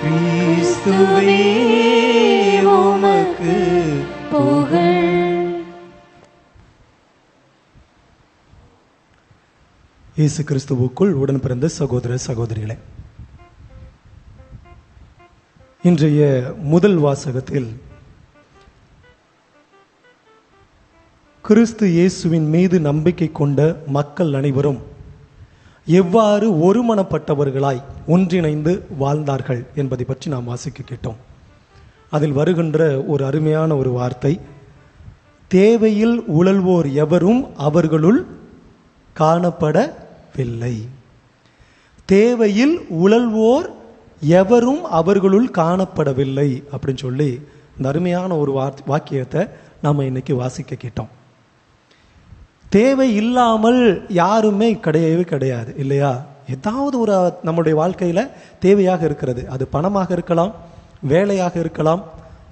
கிறிஸ்துவே உமக்கு புகழ். இயேசு கிறிஸ்துவுக்குள் உடன் பிறந்த சகோதர சகோதரிகளே. இன்றைய முதல் வாசகத்தில் கிறிஸ்து இயேசுவின் மீது நம்பிக்கை கொண்ட மக்கள் அனைவரும் எவ்வாறு ஒருமனப்பட்டவர்களாய் ஒன்றிணைந்து வாழ்ந்தார்கள் என்பதை பற்றி நாம் வாசிக்க கேட்டோம். அதில் வருகின்ற ஒரு அருமையான ஒரு வார்த்தை தேவையில் உழல்வோர் எவரும் அவர்களுள் காணப்படவில்லை. தேவையில் உழல்வோர் எவரும் அவர்களுள் காணப்படவில்லை அப்படின்னு சொல்லி இந்த அருமையான ஒரு வார்த் வாக்கியத்தை நாம் இன்னைக்கு வாசிக்க கேட்டோம். தேவை இல்லாமல் யாருமே கிடையவே கிடையாது இல்லையா? ஏதாவது ஒரு நம்முடைய வாழ்க்கையில் தேவையாக இருக்கிறது. அது பணமாக இருக்கலாம் வேலையாக இருக்கலாம்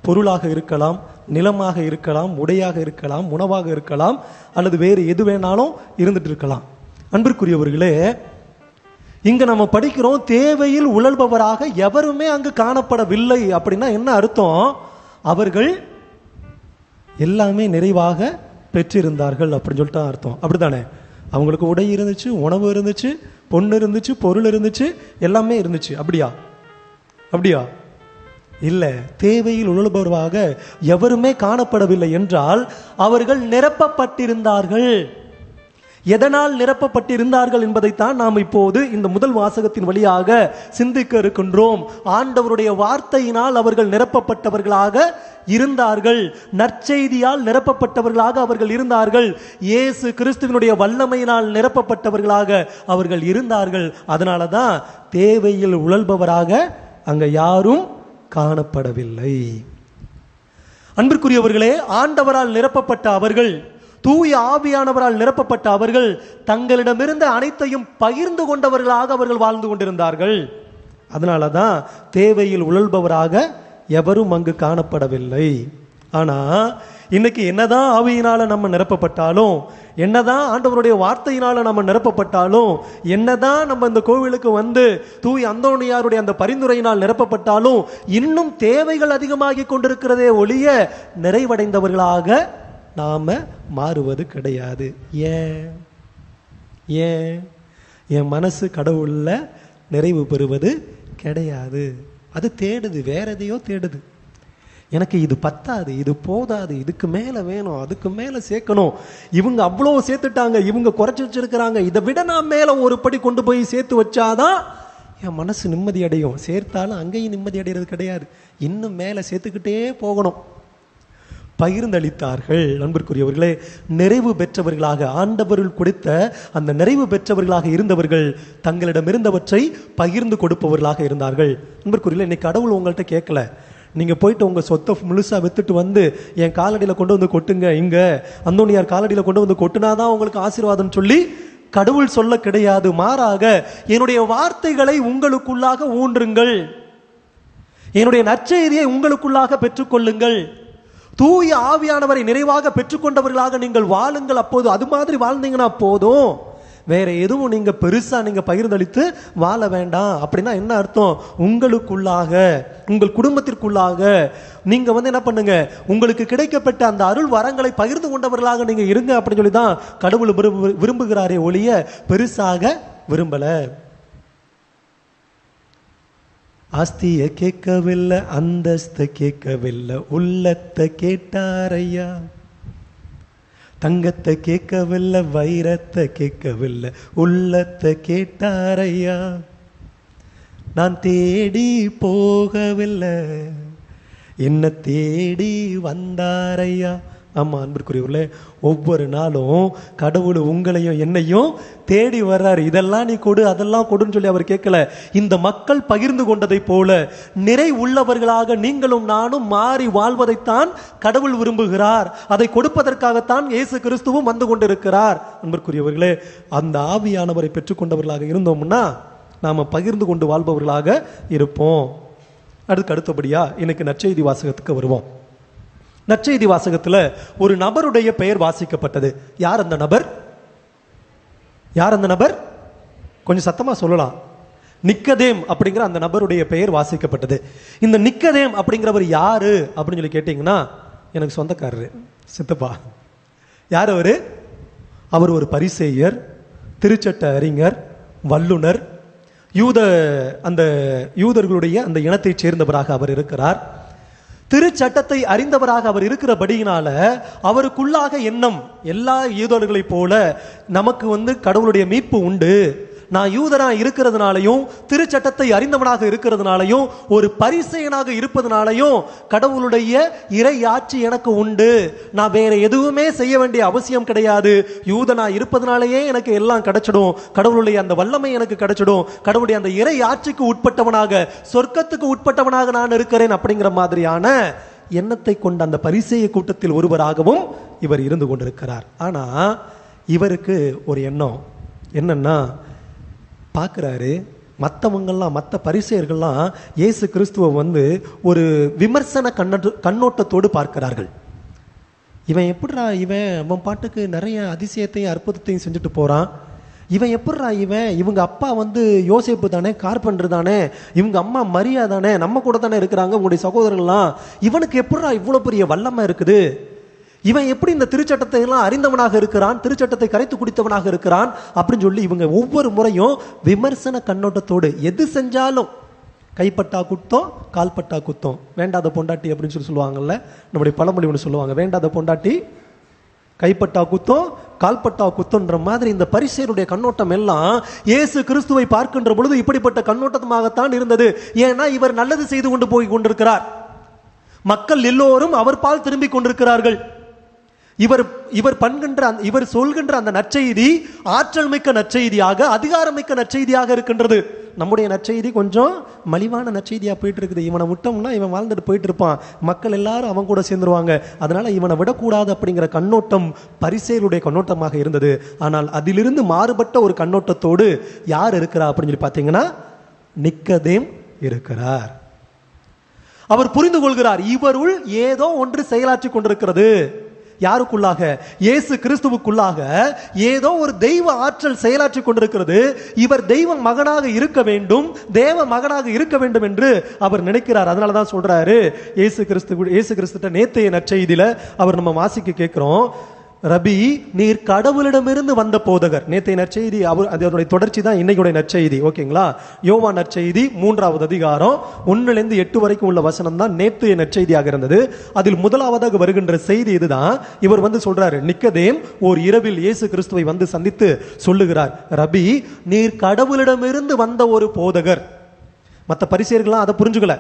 பொருளாக இருக்கலாம் நிலமாக இருக்கலாம் உடையாக இருக்கலாம் உணவாக இருக்கலாம் அல்லது வேறு எது வேணாலும் இருந்துட்டு இருக்கலாம். அன்பிற்குரியவர்களே இங்கே நம்ம படிக்கிறோம் தேவையில் உழல்பவராக எவருமே அங்கு காணப்படவில்லை அப்படின்னா என்ன அர்த்தம்? அவர்கள் எல்லாமே நிறைவாக பெற்றிருந்தார்கள் அப்படின்னு சொல்லிட்டு தான் அர்த்தம். அப்படித்தானே? அவங்களுக்கு உடை இருந்துச்சு உணவு இருந்துச்சு பொண்ணு இருந்துச்சு பொருள் இருந்துச்சு எல்லாமே இருந்துச்சு. அப்படியா? அப்படியா? இல்லை. தேவையில் உழல்பவராக எவருமே காணப்படவில்லை என்றால் அவர்கள் நிரப்பப்பட்டிருந்தார்கள். எதனால் நிரப்பப்பட்டிருந்தார்கள் என்பதைத்தான் நாம் இப்போது இந்த முதல் வாசகத்தின் வழியாக சிந்திக்க இருக்கின்றோம். ஆண்டவருடைய வார்த்தையினால் அவர்கள் நிரப்பப்பட்டவர்களாக இருந்தார்கள். நற்செய்தியால் நிரப்பப்பட்டவர்களாக அவர்கள் இருந்தார்கள். இயேசு கிறிஸ்துவனுடைய வல்லமையினால் நிரப்பப்பட்டவர்களாக அவர்கள் இருந்தார்கள். அதனால தான் தேவையில் உழல்பவராக அங்கே யாரும் காணப்படவில்லை. அன்பிற்குரியவர்களே ஆண்டவரால் நிரப்பப்பட்ட அவர்கள் தூய ஆவியானவரால் நிரப்பப்பட்ட அவர்கள் தங்களிடமிருந்த அனைத்தையும் பகிர்ந்து கொண்டவர்களாக அவர்கள் வாழ்ந்து கொண்டிருந்தார்கள். அதனால தான் தேவையில் உழல்பவராக எவரும் அங்கு காணப்படவில்லை. ஆனால் இன்னைக்கு என்னதான் ஆவியினால் நம்ம நிரப்பப்பட்டாலும் என்னதான் ஆண்டவருடைய வார்த்தையினால் நம்ம நிரப்பப்பட்டாலும் என்னதான் நம்ம இந்த கோவிலுக்கு வந்து தூய் அந்தோணியாருடைய அந்த பரிந்துரையினால் நிரப்பப்பட்டாலும் இன்னும் தேவைகள் அதிகமாகி கொண்டிருக்கிறதே ஒழிய நிறைவடைந்தவர்களாக நாம் மாறுவது கிடையாது. ஏன்? ஏன்? என் மனசு கடவுளில் நிறைவு பெறுவது கிடையாது. அது தேடுது வேற எதையோ தேடுது. எனக்கு இது பத்தாது இது போதாது இதுக்கு மேலே வேணும் அதுக்கு மேலே சேர்க்கணும். இவங்க அவ்வளோ சேர்த்துட்டாங்க இவங்க குறைச்சி வச்சிருக்கிறாங்க. இதை விட நான் மேலே ஒரு படி கொண்டு போய் சேர்த்து வச்சாதான் என் மனசு நிம்மதி அடையும். சேர்த்தாலும் அங்கேயும் நிம்மதி அடைகிறது கிடையாது. இன்னும் மேலே சேர்த்துக்கிட்டே போகணும். பகிர்ந்தளித்தார்கள். அன்பிற்குரியவர்களே நிறைவு பெற்றவர்களாக ஆண்டவர்கள் கொடுத்த அந்த நிறைவு பெற்றவர்களாக இருந்தவர்கள் தங்களிடம் இருந்தவற்றை பகிர்ந்து கொடுப்பவர்களாக இருந்தார்கள். நண்பர்க்குரியல இன்னைக்கு கடவுள் உங்கள்கிட்ட கேட்கல. நீங்கள் போயிட்டு உங்கள் சொத்தை முழுசாக வித்துட்டு வந்து என் காலடியில் கொண்டு வந்து கொட்டுங்க இங்கே. அந்தோனியார் காலடியில் கொண்டு வந்து கொட்டுனாதான் உங்களுக்கு ஆசீர்வாதம் சொல்லி கடவுள் சொல்ல கிடையாது. மாறாக என்னுடைய வார்த்தைகளை உங்களுக்குள்ளாக ஊன்றுங்கள். என்னுடைய நற்செய்தியை உங்களுக்குள்ளாக பெற்றுக்கொள்ளுங்கள். தூய ஆவியானவரை நிறைவாக பெற்றுக்கொண்டவர்களாக நீங்கள் வாழுங்கள். அப்போது அது மாதிரி வாழ்ந்தீங்கன்னா போதும். வேற எதுவும் நீங்க பெருசா நீங்க பகிர்ந்தளித்து வாழ வேண்டாம். அப்படின்னா என்ன அர்த்தம்? உங்களுக்குள்ளாக உங்கள் குடும்பத்திற்குள்ளாக. நீங்க வந்து என்ன பண்ணுங்க? உங்களுக்கு கிடைக்கப்பட்ட அந்த அருள் வரங்களை பகிர்ந்து கொண்டவர்களாக நீங்க இருங்க அப்படின்னு சொல்லி தான் கடவுள் விரும்பு- விரும்புகிறாரே ஒழிய பெருசாக விரும்பலை. ஆஸ்திய கேட்கவில்லை அந்தஸ்த கேட்கவில்லை. உள்ளத்தை கேட்டாரையா? தங்கத்தை கேட்கவில்லை வைரத்தை கேட்கவில்லை. உள்ளத்தை கேட்டாரையா? நான் தேடி போகவில்லை. என்ன தேடி வந்தாரையா? ஆமாம் அன்பிற்குரியவர்களே ஒவ்வொரு நாளும் கடவுள் உங்களையும் என்னையும் தேடி வர்றாரு. இதெல்லாம் நீ கொடு அதெல்லாம் கொடுன்னு சொல்லி அவர் கேட்கல. இந்த மக்கள் பகிர்ந்து கொண்டதை போல நிறை உள்ளவர்களாக நீங்களும் நானும் மாறி வாழ்வதைத்தான் கடவுள் விரும்புகிறார். அதை கொடுப்பதற்காகத்தான் இயேசு கிறிஸ்துவும் வந்து கொண்டிருக்கிறார். அன்பிற்குரியவர்களே அந்த ஆவியானவரை பெற்றுக்கொண்டவர்களாக இருந்தோம்னா நாம் பகிர்ந்து கொண்டு வாழ்பவர்களாக இருப்போம். அதுக்கு அடுத்தபடியா இன்னைக்கு நற்செய்தி வாசகத்துக்கு வருவோம். நற்செய்தி வாசகத்தில் ஒரு நபருடைய பெயர் வாசிக்கப்பட்டது. யார் அந்த நபர்? யார் அந்த நபர்? கொஞ்சம் சத்தமாக சொல்லலாம். நிக்கதேம் அப்படிங்கிற அந்த நபருடைய பெயர் வாசிக்கப்பட்டது. இந்த நிக்கதேம் அப்படிங்கிறவர் யாரு அப்படின்னு சொல்லி கேட்டிங்கன்னா எனக்கு சொந்தக்காரரு சித்தப்பா. யார் அவர்? அவர் ஒரு பரிசேயர் திருச்சட்ட அறிஞர் வல்லுனர் யூத அந்த யூதர்களுடைய அந்த இனத்தைச் சேர்ந்தவராக அவர் இருக்கிறார். திருச்சட்டத்தை அறிந்தவராக அவர் இருக்கிறபடியினால அவருக்குள்ளாக எண்ணம் எல்லா ஈதோடுகளைப் போல நமக்கு வந்து கடவுளுடைய மீட்பு உண்டு. நான் யூதனா இருக்கிறதுனாலையும் திருச்சட்டத்தை அறிந்தவனாக இருக்கிறதுனாலையும் ஒரு பரிசையனாக இருப்பதனாலையும் கடவுளுடைய இறை ஆட்சி எனக்கு உண்டு. நான் வேற எதுவுமே செய்ய வேண்டிய அவசியம் கிடையாது. யூதனா இருப்பதனாலேயே எனக்கு எல்லாம் கிடைச்சிடும். கடவுளுடைய அந்த வல்லமை எனக்கு கிடைச்சிடும். கடவுளுடைய அந்த இறை ஆட்சிக்கு உட்பட்டவனாக சொர்க்கத்துக்கு உட்பட்டவனாக நான் இருக்கிறேன் அப்படிங்கிற மாதிரியான எண்ணத்தை கொண்ட அந்த பரிசெய கூட்டத்தில் ஒருவராகவும் இவர் இருந்து கொண்டிருக்கிறார். ஆனா இவருக்கு ஒரு எண்ணம். என்னன்னா பார்க்குறாரு. மற்றவங்கள்லாம் மற்ற பரிசெயர்கள்லாம் இயேசு கிறிஸ்துவை வந்து ஒரு விமர்சன கண்ணோட்ட கண்ணோட்டத்தோடு பார்க்கிறார்கள். இவன் எப்படிரா இவன் அவன் பாட்டுக்கு நிறைய அதிசயத்தையும் அற்புதத்தையும் செஞ்சுட்டு போகிறான் இவன் எப்படிரா இவன் இவங்க அப்பா வந்து யோசேப்பு தானே கார்பெண்டர் தானே இவங்க அம்மா மரியா தானே நம்ம கூட தானே இருக்கிறாங்க உங்களுடைய சகோதரர்கள்லாம். இவனுக்கு எப்படிரா இவ்வளோ பெரிய வல்லமை இருக்குது? இவன் எப்படி இந்த திருச்சட்டத்தை எல்லாம் அறிந்தவனாக இருக்கிறான் திருச்சட்டத்தை கரைத்து குடித்தவனாக இருக்கிறான் அப்படின்னு சொல்லி இவங்க ஒவ்வொரு முறையும் விமர்சன கண்ணோட்டத்தோடு எது செஞ்சாலும் கைப்பட்டா குத்தம் கால்பட்டா குத்தம். வேண்டாத பொண்டாட்டி அப்படின்னு சொல்லி சொல்லுவாங்கல்ல நம்முடைய பழமொழி ஒன்று சொல்லுவாங்க வேண்டாத பொண்டாட்டி கைப்பட்டா குத்தம் கால்பட்டா குத்தன்ற மாதிரி இந்த பரிசேருடைய கண்ணோட்டம் எல்லாம் இயேசு கிறிஸ்துவை பார்க்கின்ற பொழுது இப்படிப்பட்ட கண்ணோட்டமாகத்தான் இருந்தது. ஏன்னா இவர் நல்லது செய்து கொண்டு போய் கொண்டிருக்கிறார். மக்கள் எல்லோரும் அவர் பால் திரும்பிக் கொண்டிருக்கிறார்கள். இவர் இவர் பண்கின்ற அந்த இவர் சொல்கின்ற அந்த நற்செய்தி ஆற்றல் மிக்க நற்செய்தியாக அதிகாரமிக்க நற்செய்தியாக இருக்கின்றது. நம்முடைய நற்செய்தி கொஞ்சம் மலிவான நற்செய்தியாக போயிட்டு இருக்குது இவனை விட்டோம்னா இவன் வாழ்ந்துட்டு போயிட்டு இருப்பான் மக்கள் எல்லாரும் அவன் கூட சேர்ந்துருவாங்க. அதனால இவனை விடக்கூடாது அப்படிங்கிற கண்ணோட்டம் பரிசேலுடைய கண்ணோட்டமாக இருந்தது. ஆனால் அதிலிருந்து மாறுபட்ட ஒரு கண்ணோட்டத்தோடு யார் இருக்கிறா அப்படின்னு சொல்லி பார்த்தீங்கன்னா நிக்கதேம் இருக்கிறார். அவர் புரிந்து கொள்கிறார் இவருள் ஏதோ ஒன்று செயலாற்றி கொண்டிருக்கிறது. யாருக்குள்ளாக? இயேசு கிறிஸ்துவுக்குள்ளாக. ஏதோ ஒரு தெய்வ ஆற்றல் செயலாற்றி கொண்டிருக்கிறது. இவர் தெய்வ மகனாக இருக்க வேண்டும் தேவ மகனாக இருக்க வேண்டும் என்று அவர் நினைக்கிறார். அதனால தான் சொல்றாரு இயேசு கிறிஸ்து இயேசு கிறிஸ்துட்ட நேத்தைய நற்செய்தியில அவர் நம்ம வாசிக்க கேட்கிறோம். ரபி நீர் கடவுளிடமிருந்து வந்த போதகர். நேற்றைய நற்செய்தி அவர் அதனுடைய தொடர்ச்சி தான் இன்னைக்குடைய நற்செய்தி. ஓகேங்களா? யோவா நற்செய்தி மூன்றாவது அதிகாரம் ஒன்னுலேருந்து எட்டு வரைக்கும் உள்ள வசனம் தான் நேற்றைய நற்செய்தியாக இருந்தது. அதில் முதலாவதாக வருகின்ற செய்தி இதுதான். இவர் வந்து சொல்றாரு நிக்கதேம் ஓர் இரவில் இயேசு கிறிஸ்துவை வந்து சந்தித்து சொல்லுகிறார் ரபி நீர் கடவுளிடமிருந்து வந்த ஒரு போதகர். மற்ற பரிசெயர்கள்லாம் அதை புரிஞ்சுக்கல.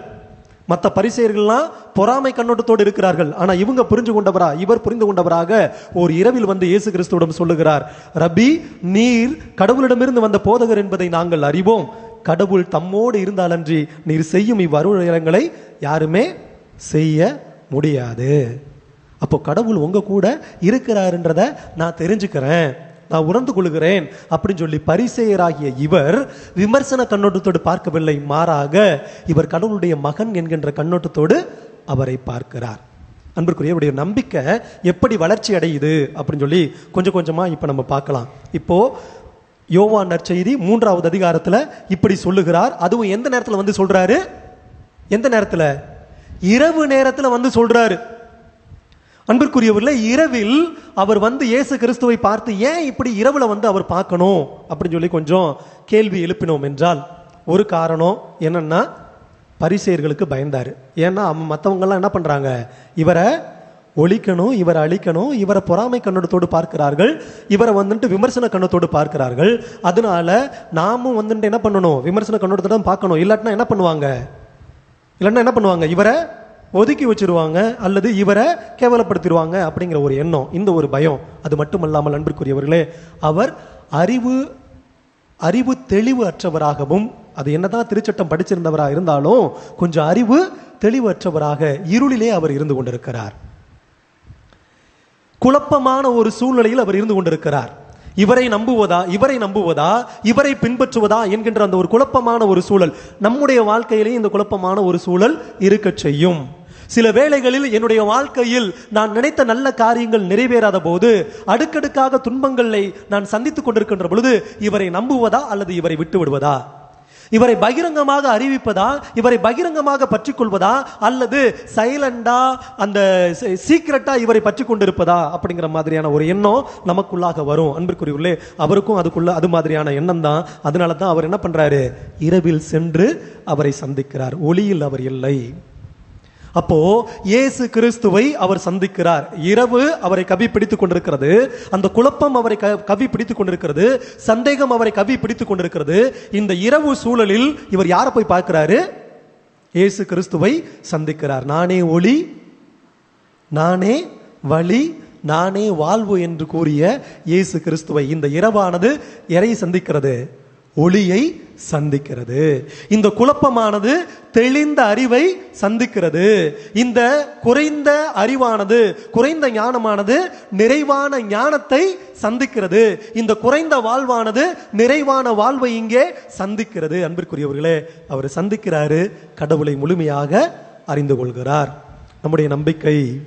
மற்ற பரிசெயர்கள்லாம் பொறாமை கண்ணோட்டத்தோடு இருக்கிறார்கள். ஆனால் இவங்க புரிஞ்சு கொண்டவரா? இவர் புரிந்து கொண்டவராக ஒரு இரவில் வந்து இயேசு கிறிஸ்துவிடம் சொல்லுகிறார். ரபி நீர் கடவுளிடமிருந்து வந்த போதகர் என்பதை நாங்கள் அறிவோம். கடவுள் தம்மோடு இருந்தாலன்றி நீர் செய்யும் இவ்வருளங்களை யாருமே செய்ய முடியாது. அப்போ கடவுள் உங்க கூட இருக்கிறாருன்றத நான் தெரிஞ்சுக்கிறேன். நான் உணர்ந்து கொள்கிறேன் அப்படின்னு சொல்லி பரிசெயராகிய இவர் விமர்சன கண்ணோட்டத்தோடு பார்க்கவில்லை. மாறாக இவர் கடவுளுடைய மகன் என்கின்ற கண்ணோட்டத்தோடு அவரை பார்க்கிறார். அன்பிற்குரிய நம்பிக்கை எப்படி வளர்ச்சி அடையுது அப்படின்னு சொல்லி கொஞ்சம் கொஞ்சமாக இப்போ நம்ம பார்க்கலாம். இப்போ யோவான் நற்செய்தி மூன்றாவது அதிகாரத்தில் இப்படி சொல்லுகிறார். அதுவும் எந்த நேரத்தில் வந்து சொல்கிறாரு எந்த நேரத்தில்? இரவு நேரத்தில் வந்து சொல்கிறாரு அன்பிற்குரியவர்களே இரவில் அவர் வந்து இயேசு கிறிஸ்துவை பார்த்து ஏன் இப்படி இரவில் வந்து அவர் பார்க்கணும்? அப்படின்னு சொல்லி கொஞ்சம் கேள்வி எழுப்பினோம் என்றால் ஒரு காரணம் என்னன்னா பரிசெயர்களுக்கு பயந்தார். ஏன்னா அவன் மற்றவங்கெல்லாம் என்ன பண்ணுறாங்க இவரை ஒழிக்கணும் இவரை அழிக்கணும் இவரை பொறாமை கண்ணோட்டத்தோடு பார்க்கிறார்கள் இவரை வந்துட்டு விமர்சன கண்ணத்தோடு பார்க்கிறார்கள். அதனால நாமும் வந்துட்டு என்ன பண்ணணும்? விமர்சன கண்ணோட்டத்தோட தான் பார்க்கணும். இல்லாட்டினா என்ன பண்ணுவாங்க? இல்லைன்னா என்ன பண்ணுவாங்க? இவரை ஒதுக்கி வச்சிருவாங்க அல்லது இவரை கேவலப்படுத்திடுவாங்க அப்படிங்கிற ஒரு எண்ணம் இந்த ஒரு பயம். அது மட்டுமல்லாமல் அன்பிற்குரியவர்களே அவர் அறிவு அறிவு தெளிவு அற்றவராகவும் அது என்னதான் திருச்சட்டம் படிச்சிருந்தவராக இருந்தாலும் கொஞ்சம் அறிவு தெளிவற்றவராக இருளிலே அவர் இருந்து கொண்டிருக்கிறார். குழப்பமான ஒரு சூழ்நிலையில் அவர் இருந்து கொண்டிருக்கிறார். இவரை நம்புவதா இவரை நம்புவதா இவரை பின்பற்றுவதா என்கின்ற அந்த ஒரு குழப்பமான ஒரு சூழல் நம்முடைய வாழ்க்கையிலேயே இந்த குழப்பமான ஒரு சூழல் இருக்கச் செய்யும். சில வேளைகளில் என்னுடைய வாழ்க்கையில் நான் நினைத்த நல்ல காரியங்கள் நிறைவேறாத போது அடுக்கடுக்காக துன்பங்களை நான் சந்தித்துக் கொண்டிருக்கின்ற பொழுது இவரை நம்புவதா அல்லது இவரை விட்டு விடுவதா இவரை பகிரங்கமாக அறிவிப்பதா? இவரை பகிரங்கமாக பற்றி கொள்வதா அல்லது சைலண்டா அந்த சீக்கிரட்டா இவரை பற்றி கொண்டிருப்பதா அப்படிங்கிற மாதிரியான ஒரு எண்ணம் நமக்குள்ளாக வரும். அன்பிற்குரியவர்களே அவருக்கும் அதுக்குள்ள அது மாதிரியான எண்ணம் தான் அதனால தான் அவர் என்ன பண்றாரு? இரவில் சென்று அவரை சந்திக்கிறார். ஒளியில் அவர் இல்லை. அப்போ இயேசு கிறிஸ்துவை அவர் சந்திக்கிறார். இரவு அவரை கவி பிடித்துக் கொண்டிருக்கிறது. அந்த குழப்பம் அவரை க- கவி பிடித்துக் கொண்டிருக்கிறது. சந்தேகம் அவரை கவி பிடித்துக் கொண்டிருக்கிறது. இந்த இரவு சூழலில் இவர் யாரை போய் பார்க்கிறாரு? இயேசு கிறிஸ்துவை சந்திக்கிறார். நானே ஒளி நானே வழி நானே வாழ்வு என்று கூறிய இயேசு கிறிஸ்துவை இந்த இரவானது எரை சந்திக்கிறது? ஒளியை சந்திக்கிறது. இந்த குழப்பமானது தெளிந்த அறிவை சந்திக்கிறது. இந்த குறைந்த அறிவானது குறைந்த ஞானமானது நிறைவான ஞானத்தை சந்திக்கிறது. இந்த குறைந்த வாழ்வானது நிறைவான வாழ்வை இங்கே சந்திக்கிறது. அன்பிற்குரியவர்களே அவர் சந்திக்கிறாரு கடவுளை முழுமையாக அறிந்து கொள்கிறார். நம்முடைய நம்பிக்கை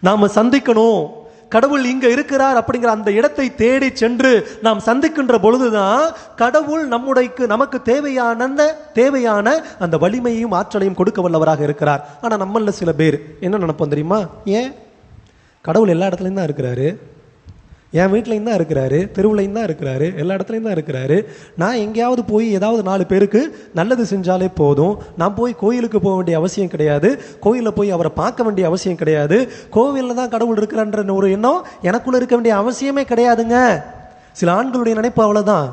நாம சந்திக்கணும். கடவுள் இங்க இருக்கிறார் அப்படிங்கிற அந்த இடத்தை தேடி சென்று நாம் சந்திக்கின்ற பொழுதுதான் கடவுள் நம்முடைக்கு நமக்கு தேவையான தேவையான அந்த வலிமையும் ஆற்றலையும் கொடுக்க வல்லவராக இருக்கிறார். ஆனா நம்மள சில பேர். என்ன நினைப்போம் தெரியுமா? ஏன்? கடவுள் எல்லா இடத்துலையும் தான் இருக்கிறாரு. என் வீட்லேயும் தான் இருக்கிறாரு தெருவுலையும் தான் இருக்கிறாரு எல்லா இடத்துலையும் தான் இருக்கிறாரு. நான் எங்கேயாவது போய் ஏதாவது நாலு பேருக்கு நல்லது செஞ்சாலே போதும். நான் போய் கோயிலுக்கு போக வேண்டிய அவசியம் கிடையாது. கோயிலில் போய் அவரை பார்க்க வேண்டிய அவசியம் கிடையாது. கோவிலில் தான் கடவுள் இருக்கிறன்ற ஒரு எண்ணம் எனக்குள்ளே இருக்க வேண்டிய அவசியமே கிடையாதுங்க. சில ஆண்களுடைய நினைப்பு அவ்வளோதான்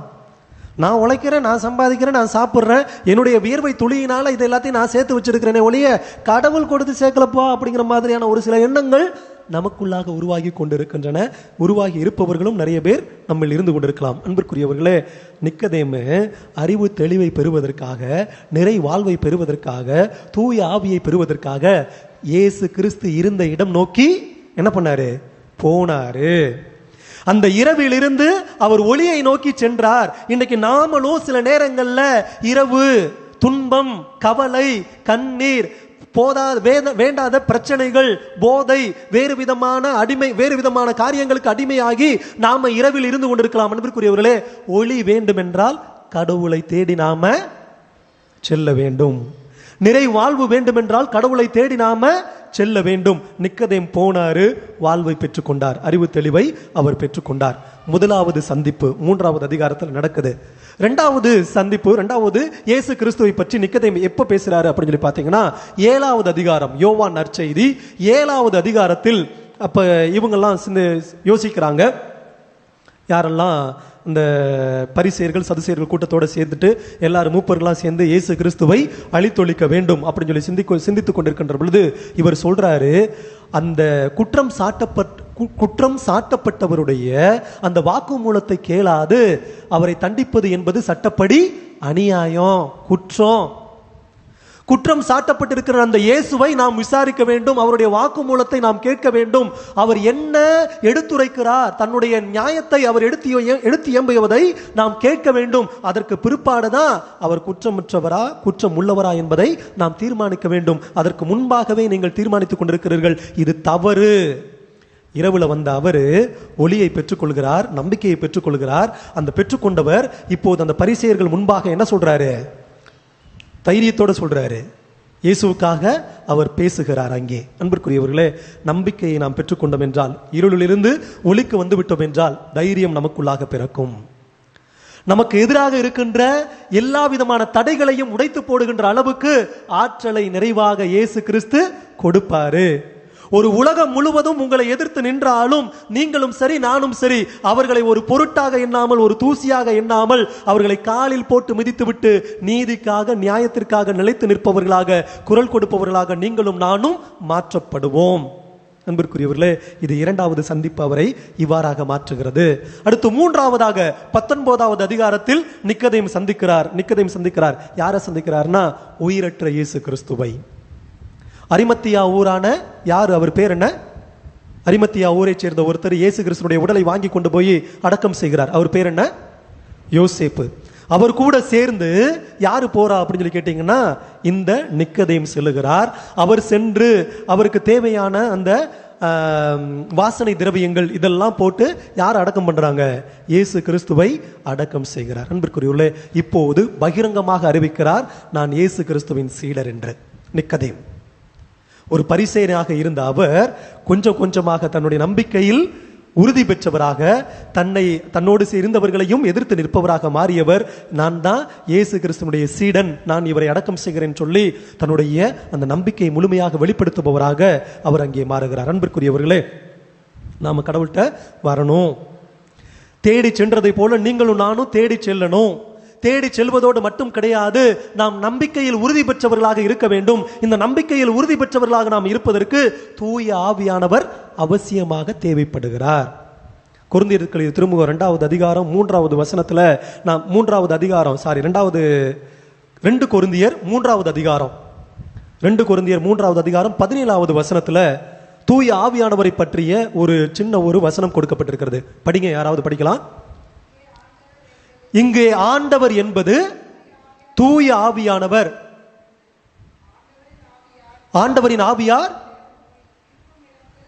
நான் உழைக்கிறேன் நான் சம்பாதிக்கிறேன் நான் சாப்பிட்றேன். என்னுடைய வியர்வை துளியினால இது எல்லாத்தையும் நான் சேர்த்து வச்சிருக்கிறேனே ஒழிய கடவுள் கொடுத்து சேர்க்கலப்பா அப்படிங்கிற மாதிரியான ஒரு சில எண்ணங்கள் நமக்குள்ளாக உருவாகி கொண்டிருக்கின்றன. உருவாகி இருப்பவர்களும் நிறைய பேர் நம்மில் இருந்து கொண்டிருக்கலாம். அன்பிற்குரியவர்களே நிக்கதேமு அறிவு தெளிவை பெறுவதற்காக நிறை வாழ்வை பெறுவதற்காக தூய ஆவியை பெறுவதற்காக இயேசு கிறிஸ்து இருந்த இடம் நோக்கி என்ன பண்ணாரு? போனாரு. அந்த இரவிலிருந்து அவர் ஒளியை நோக்கி சென்றார். இன்னைக்கு நாமளும் சில நேரங்கள்ல இரவு துன்பம் கவலை கண்ணீர் போதாத வேத வேண்டாத பிரச்சனைகள் போதை வேறு விதமான அடிமை வேறு விதமான காரியங்களுக்கு அடிமையாகி நாம இரவில் இருந்து கொண்டிருக்கலாம் அன்பிற்குரியவர்களே. ஒளி வேண்டுமென்றால் கடவுளை தேடி நாம செல்ல வேண்டும். நிறை வாழ்வு வேண்டுமென்றால் கடவுளை தேடி நாம செல்ல வேண்டும். நிக்கதேம் போனாரு வாழ்வை பெற்றுக்கொண்டார். அறிவு தெளிவை அவர் பெற்றுக்கொண்டார். முதலாவது சந்திப்பு மூன்றாவது அதிகாரத்தில் நடக்குது. ரெண்டாவது சந்திப்பு ரெண்டாவது இயேசு கிறிஸ்துவை பற்றி நிக்கதேம் எப்போ பேசுறாரு அப்படின்னு சொல்லி பார்த்தீங்கன்னா ஏழாவது அதிகாரம் யோவான் நற்செய்தி. ஏழாவது அதிகாரத்தில் அப்போ இவங்கெல்லாம் சிந்து யோசிக்கிறாங்க. யாரெல்லாம் இந்த பரிசெயர்கள் சதுசேயர்கள் கூட்டத்தோடு சேர்ந்துட்டு எல்லாரும் மூப்பர்கள்லாம் சேர்ந்து இயேசு கிறிஸ்துவை அழித்தொழிக்க வேண்டும் அப்படின்னு சொல்லி சிந்திக்கு சிந்தித்து கொண்டிருக்கின்ற பொழுது இவர் சொல்றாரு அந்த குற்றம் சாட்டப்பட் கு- குற்றம் சாட்டப்பட்டவருடைய அந்த வாக்குமூலத்தை கேளாது அவரை தண்டிப்பது என்பது சட்டப்படி அநியாயம் குற்றம். குற்றம் சாட்டப்பட்டிருக்கிற அந்த இயேசுவை நாம் விசாரிக்க வேண்டும் அவருடைய வாக்குமூலத்தை நாம் கேட்க வேண்டும். அவர் என்ன எடுத்துரைக்கிறார்? தன்னுடைய நியாயத்தை அவர் எடுத்து எடுத்து எம்புவதை நாம் கேட்க வேண்டும். அதற்கு பிற்பாடுதான் அவர் குற்றமற்றவரா குற்றம் உள்ளவரா என்பதை நாம் தீர்மானிக்க வேண்டும். அதற்கு முன்பாகவே நீங்கள் தீர்மானித்துக் கொண்டிருக்கிறீர்கள். இது தவறு. இரவுல வந்த அவரு ஒளியை பெற்றுக்கொள்கிறார் நம்பிக்கையை பெற்றுக்கொள்கிறார். அந்த பெற்றுக்கொண்டவர் இப்போது அந்த பரிசெயர்கள் முன்பாக என்ன சொல்றாரு? தைரியத்தோட சொல்கிறாரு இயேசுவுக்காக அவர் பேசுகிறார் அங்கே. அன்பிற்குரியவர்களே நம்பிக்கையை நாம் பெற்றுக்கொண்டோம் என்றால் இருளிலிருந்து ஒளிக்கு வந்து விட்டோம் என்றால் தைரியம் நமக்குள்ளாக பிறக்கும். நமக்கு எதிராக இருக்கின்ற எல்லா விதமான தடைகளையும் உடைத்து போடுகின்ற அளவுக்கு ஆற்றலை நிறைவாக இயேசு கிறிஸ்து கொடுப்பாரு. ஒரு உலகம் முழுவதும் உங்களை எதிர்த்து நின்றாலும் நீங்களும் சரி நானும் சரி அவர்களை ஒரு பொருட்டாக எண்ணாமல் ஒரு தூசியாக எண்ணாமல் அவர்களை காலில் போட்டு மிதித்துவிட்டு நீதிக்காக நியாயத்திற்காக நிலைத்து நிற்பவர்களாக குரல் கொடுப்பவர்களாக நீங்களும் நானும் மாற்றப்படுவோம். அன்பிற்குரியவர்களே இது இரண்டாவது சந்திப்பு அவரை இவ்வாறாக மாற்றுகிறது. அடுத்து மூன்றாவதாக பத்தொன்பதாவது அதிகாரத்தில் நிக்கதையும் சந்திக்கிறார். நிக்கதையும் சந்திக்கிறார். யாரை சந்திக்கிறார்னா உயிரற்ற இயேசு கிறிஸ்துவை. அரிமத்தியா ஊரான யார்? அவர் பேர் என்ன? அரிமத்தியா ஊரைச் சேர்ந்த ஒருத்தர் இயேசு கிறிஸ்துடைய உடலை வாங்கி கொண்டு போய் அடக்கம் செய்கிறார். அவர் பேர் என்ன? யோசேப்பு. அவர் கூட சேர்ந்து யாரு போறா அப்படின்னு சொல்லி கேட்டீங்கன்னா இந்த நிக்கதையும் செல்லுகிறார். அவர் சென்று அவருக்கு தேவையான அந்த வாசனை திரவியங்கள் இதெல்லாம் போட்டு யார் அடக்கம் பண்றாங்க? இயேசு கிறிஸ்துவை அடக்கம் செய்கிறார். அன்பிற்குரியவர்களே இப்போது பகிரங்கமாக அறிவிக்கிறார் நான் இயேசு கிறிஸ்துவின் சீடர் என்று. நிக்கதேம் ஒரு பரிசேனாக இருந்த அவர் கொஞ்சம் கொஞ்சமாக தன்னுடைய நம்பிக்கையில் உறுதி பெற்றவராக தன்னை தன்னோடு இருந்தவர்களையும் எதிர்த்து நிற்பவராக மாறியவர் நான் தான். இயேசு கிறிஸ்துவனுடைய சீடன். நான் இவரை அடக்கம் செய்கிறேன் சொல்லி தன்னுடைய அந்த நம்பிக்கையை முழுமையாக வெளிப்படுத்துபவராக அவர் அங்கே மாறுகிறார். அன்பிற்குரியவர்களே நாம் கடவுள்கிட்ட வரணும். தேடி சென்றதை போல நீங்களும் நானும் தேடி செல்லணும். தேடி செல்வதோடு மட்டும் கிடையாது நாம் நம்பிக்கையில் உறுதி பெற்றவர்களாக இருக்க வேண்டும். இந்த நம்பிக்கையில் உறுதி பெற்றவர்களாக நாம் இருப்பதற்கு தூய ஆவியானவர் அவசியமாக தேவைப்படுகிறார். குருந்தியர்களில் திருமுகம் ரெண்டாவது அதிகாரம் மூன்றாவது வசனத்தில் நாம் மூன்றாவது அதிகாரம் சாரி ரெண்டாவது ரெண்டு கொருந்தியர் மூன்றாவது அதிகாரம். ரெண்டு குருந்தியர் மூன்றாவது அதிகாரம் பதினேழாவது வசனத்தில் தூய ஆவியானவரை பற்றிய ஒரு சின்ன ஒரு வசனம் கொடுக்கப்பட்டிருக்கிறது. படிங்க யாராவது படிக்கலாம்? இங்கே ஆண்டவர் என்பது தூய ஆவியானவர். ஆண்டவரின் ஆவியார்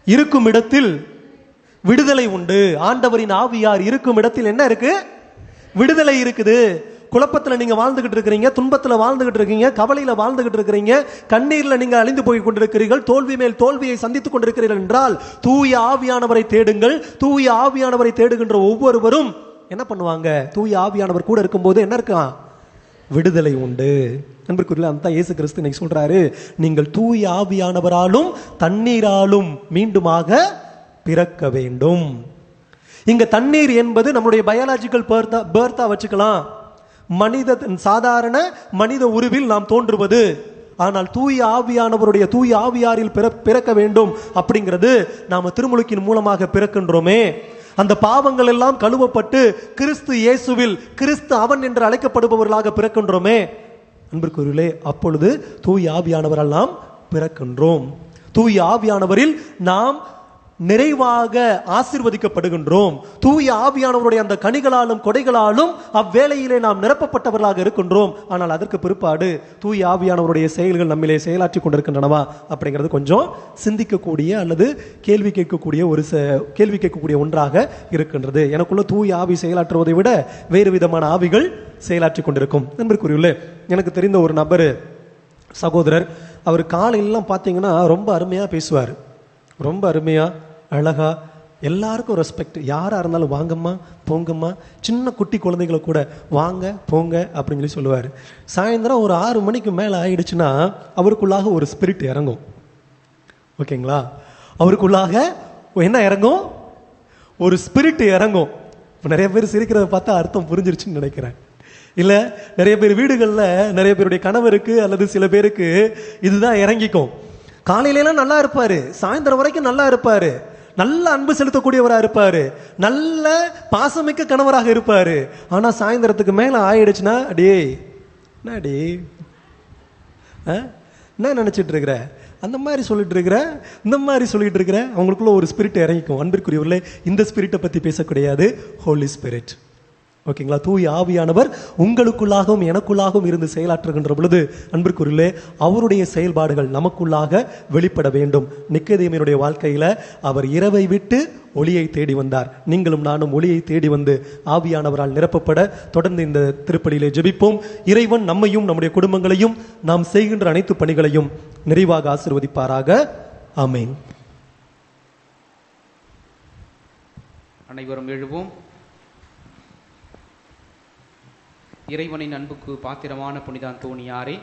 இருக்கும் இடத்தில் விடுதலை உண்டு. ஆண்டவரின் ஆவியார் இருக்கும் இடத்தில் என்ன இருக்கு? விடுதலை இருக்குது. குழப்பத்தில் நீங்கள் வாழ்ந்துகிட்டு இருக்கிறீங்க துன்பத்தில் வாழ்ந்துகிட்டு இருக்கீங்க கவலையில் வாழ்ந்துகிட்டு இருக்கிறீங்க கண்ணீரில் நீங்கள் அழிந்து போய் கொண்டிருக்கிறீர்கள் தோல்வி மேல் தோல்வியை சந்தித்துக் கொண்டிருக்கிறீர்கள் என்றால் தூய ஆவியானவரை தேடுங்கள். தூய ஆவியானவரை தேடுகின்ற ஒவ்வொருவரும் என்ன பண்ணுவாங்க? தூய ஆவியானவர் கூட இருக்கும்போது என்ன இருக்கான் விடுதலை உண்டு. நண்பருக்குரிய அந்த இயேசு கிறிஸ்து இன்னைக்கு சொல்றாரு. நீங்கள் தூய ஆவியானவராலும் தண்ணீராலும் மீண்டுமாக பிறக்க வேண்டும். இங்க தண்ணீர் என்பது நம்முடைய பயாலாஜிக்கல் பேர்த்தா பேர்த்தா வச்சுக்கலாம். மனித சாதாரண மனித உருவில் நாம் தோன்றுவது. ஆனால் தூய ஆவியானவருடைய தூய ஆவியாரில் பிற பிறக்க வேண்டும். அப்படிங்கிறது நாம் திருமுழுக்கின் மூலமாக பிறக்கின்றோமே. அந்த பாவங்கள் எல்லாம் கழுவப்பட்டு கிறிஸ்து இயேசுவில் கிறிஸ்து அவன் என்று அழைக்கப்படுபவர்களாக பிறக்கின்றோமே. அன்பிற்குரியலே அப்பொழுது தூய் ஆவியானவரால் நாம் பிறக்கின்றோம். தூய் ஆவியானவரில் நாம் நிறைவாக ஆசிர்வதிக்கப்படுகின்றோம். தூய ஆவியானவருடைய அந்த கனிகளாலும் கொடைகளாலும் அவ்வேளையிலே நாம் நிரப்பப்பட்டவர்களாக இருக்கின்றோம். ஆனால் அதற்கு பிற்பாடு தூய ஆவியானவருடைய செயல்கள் நம்மிலே செயலாற்றி கொண்டிருக்கின்றனவா அப்படிங்கிறது கொஞ்சம் சிந்திக்கக்கூடிய அல்லது கேள்வி கேட்கக்கூடிய ஒரு ச- கேள்வி கேட்கக்கூடிய ஒன்றாக இருக்கின்றது. எனக்குள்ள தூய ஆவி செயலாற்றுவதை விட வேறு விதமான ஆவிகள் செயலாற்றி கொண்டிருக்கும். நண்பருக்குரியல எனக்கு தெரிந்த ஒரு நபர் சகோதரர் அவர் காலையிலாம் பார்த்தீங்கன்னா ரொம்ப அருமையாக பேசுவார். ரொம்ப அருமையாக அழகா எல்லாருக்கும் ரெஸ்பெக்ட் யாராக இருந்தாலும் வாங்கம்மா போங்கம்மா. சின்ன குட்டி குழந்தைகளை கூட வாங்க போங்க அப்படின்னு சொல்லி சொல்லுவார். சாயந்தரம் ஒரு ஆறு மணிக்கு மேலே ஆயிடுச்சுன்னா அவருக்குள்ளாக ஒரு ஸ்பிரிட் இறங்கும். ஓகேங்களா? அவருக்குள்ளாக என்ன இறங்கும்? ஒரு ஸ்பிரிட் இறங்கும். நிறைய பேர் சிரிக்கிறத பார்த்தா அர்த்தம் புரிஞ்சிருச்சுன்னு நினைக்கிறேன். இல்லை நிறைய பேர் வீடுகளில் நிறைய பேருடைய கணவருக்கு அல்லது சில பேருக்கு இதுதான் இறங்கிக்கும். காலையிலலாம் நல்லா இருப்பார். சாயந்தரம் வரைக்கும் நல்லா இருப்பார். நல்ல அன்பு செலுத்தக்கூடியவராக இருப்பாரு. நல்ல பாசமிக்க கணவராக இருப்பாரு. ஆனா சாயந்தரத்துக்கு மேல ஆயிடுச்சுன்னா டேய் என்ன டேய் ஆ? என்ன நினைச்சிட்டு இருக்கிற? அந்த மாதிரி சொல்லிட்டு இருக்கிற? இந்த மாதிரி சொல்லிட்டு இருக்கிற? அவங்களுக்குள்ள ஒரு ஸ்பிரிட் இறங்கிக்கும். அன்பிற்குரியவர்களே இந்த ஸ்பிரிட்டை பத்தி பேசக்கூடாது ஹோலி ஸ்பிரிட் ஓகேங்களா? தூய் ஆவியானவர் உங்களுக்குள்ளாகவும் எனக்குள்ளாகவும் இருந்து செயலாற்றுகின்ற பொழுது அன்பிற்குரிலே அவருடைய செயல்பாடுகள் நமக்குள்ளாக வெளிப்பட வேண்டும். நிக்கதேமியனுடைய வாழ்க்கையில் அவர் இரவை விட்டு ஒளியை தேடி வந்தார். நீங்களும் நானும் ஒளியை தேடி வந்து ஆவியானவரால் நிரப்பப்பட தொடர்ந்து இந்த திருப்பலியிலே ஜெபிப்போம். இறைவன் நம்மையும் நம்முடைய குடும்பங்களையும் நாம் செய்கின்ற அனைத்து பணிகளையும் நிறைவாக ஆசிர்வதிப்பாராக. ஆமென். அனைவரும் எழுவோம். இறைவனின் அன்புக்கு பாத்திரமான புனித அந்தோணியாரே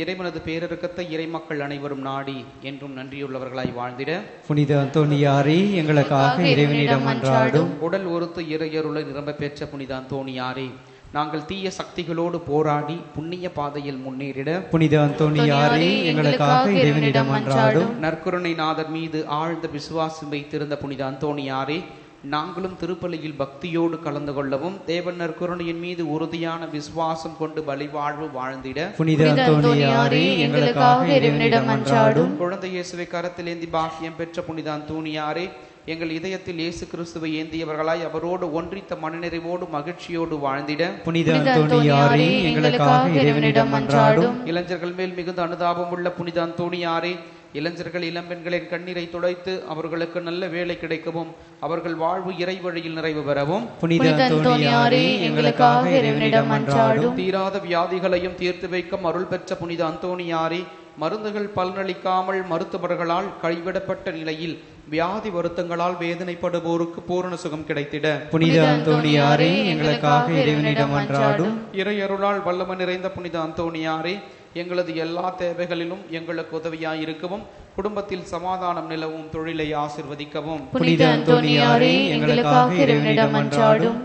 இறைவனது பேரரக்கத்தை இறைமக்கள் அனைவரும் நாடி என்றும் நன்றியுள்ளவர்களாய் வாழ்ந்திட. புனித அந்தோணியாரே எங்களுக்காக இறைவனிடம் அன்றாடும். உடல் ஒருத்து இறையருளை நிரம்ப பெற்ற புனித அந்தோணியாரே நாங்கள் தீய சக்திகளோடு போராடி புண்ணிய பாதையில் முன்னேறிட. புனித அந்தோணியாரே எங்களுக்காக இறைவனிடம் அன்றாடும். நற்கருணை நாதர் மீது ஆழ்ந்த விசுவாசம் வைத்திருந்த புனித அந்தோணியாரே நாங்களும் திருப்பலியில் பக்தியோடு கலந்து கொள்ளவும் தேவன் நற்கருணையின் மீது உறுதியான விசுவாசம் கொண்டு பலிவாழ்வு வாழ்ந்திட புனித அந்தோணியாரே எங்களுக்காக இறைவனிடம் அன்றாடும். குழந்தை இயேசுவை கரத்தில் ஏந்தி பாக்கியம் பெற்ற புனித அந்தோணியாரே எங்கள் இதயத்தில் இயேசு கிறிஸ்துவை ஏந்தியவர்களாய் அவரோடு ஒன்றித்த மனநிறைவோடு மகிழ்ச்சியோடு வாழ்ந்திட. புனித அந்தோணியாரே எங்களுக்காக இறைவனிடம் அன்றாடும். இளைஞர்கள் மேல் மிகுந்த அனுதாபம் உள்ள புனித அந்தோணியாரே இளைஞர்கள் இளம்பெண்களின் கண்ணீரை துடைத்து அவர்களுக்கு நல்ல வேலை கிடைக்கவும் அவர்கள் வாழ்வு இறை வழியில் நிறைவு பெறவும். புனித அந்தோணியாரே எங்களுக்காக இறைவனிடம் மன்றாடும் தீராத வியாதிகளையும் தீர்த்து வைக்கும் அருள் பெற்ற புனித அந்தோணியாரே மருந்துகள் பலனளிக்காமல் மருத்துவர்களால் கைவிடப்பட்ட நிலையில் வியாதி வருத்தங்களால் வேதனைப்படுவோருக்கு பூரண சுகம் கிடைத்திட. புனித அந்தோணியாரே எங்களுக்காக இறைவனிடம் மன்றாடும் இறையருளால் வல்லமை நிறைந்த புனித அந்தோணியாரே எங்களது எல்லா தேவைகளிலும் எங்களுக்கு உதவியாய் இருக்கவும் குடும்பத்தில் சமாதானம் நிலவும் தொழிலை ஆசிர்வதிக்கவும்.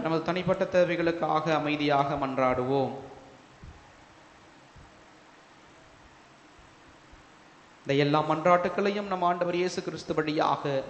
நமது தனிப்பட்ட தேவைகளுக்காக அமைதியாக மன்றாடுவோம். இந்த எல்லா மன்றாட்டுக்களையும் நம் ஆண்டவர் இயேசு கிறிஸ்து வழியாக